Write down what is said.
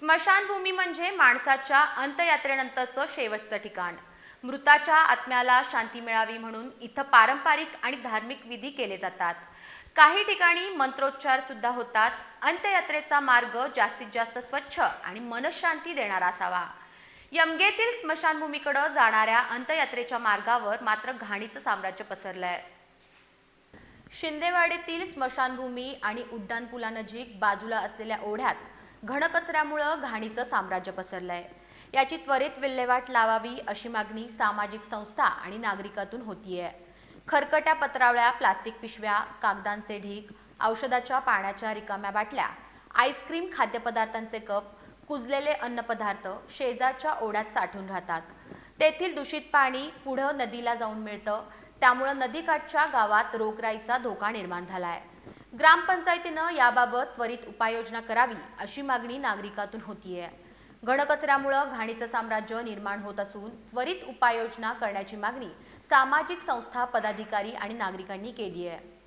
स्मशानभूमी म्हणजे माणसाच्या अंतयात्रेनंतरचं शेवटचं ठिकाण. मृताच्या आत्म्याला शांती मिळावी म्हणून इथं पारंपरिक आणि धार्मिक विधी केले जातात. काही ठिकाणी मंत्रोच्चार सुद्धा होतात. अंत्ययात्रेचा मार्ग जास्तीत जास्त स्वच्छ आणि मनशांती देणारा असावा. यमगेतील स्मशानभूमीकडे जाणाऱ्या अंत्ययात्रेच्या मार्गावर मात्र घाणीचं साम्राज्य पसरलंय. शिंदेवाडीतील स्मशानभूमी आणि उड्डाणपुलानजीक बाजूला असलेल्या ओढ्यात घनकचऱ्यामुळं घाणीचं साम्राज्य पसरलंय. याची त्वरित विल्हेवाट लावावी अशी मागणी सामाजिक संस्था आणि नागरिकातून होतीये. खरकट्या पत्रावळ्या प्लास्टिक पिशव्या कागदांचे ढीग औषधाच्या पाण्याच्या रिकाम्या बाटल्या आईस्क्रीम खाद्यपदार्थांचे कप कुजलेले अन्नपदार्थ शेजारच्या ओढ्यात साठून राहतात. तेथील दूषित पाणी पुढं नदीला जाऊन मिळतं. त्यामुळं नदीकाठच्या गावात रोगराईचा धोका निर्माण झाला आहे ग्रामपंचायतीनं याबाबत त्वरित उपाययोजना करावी अशी मागणी नागरिकातून होतीये. घनकचऱ्यामुळं घाणीचं साम्राज्य निर्माण होत असून त्वरित उपाययोजना करण्याची मागणी सामाजिक संस्था पदाधिकारी आणि नागरिकांनी केली आहे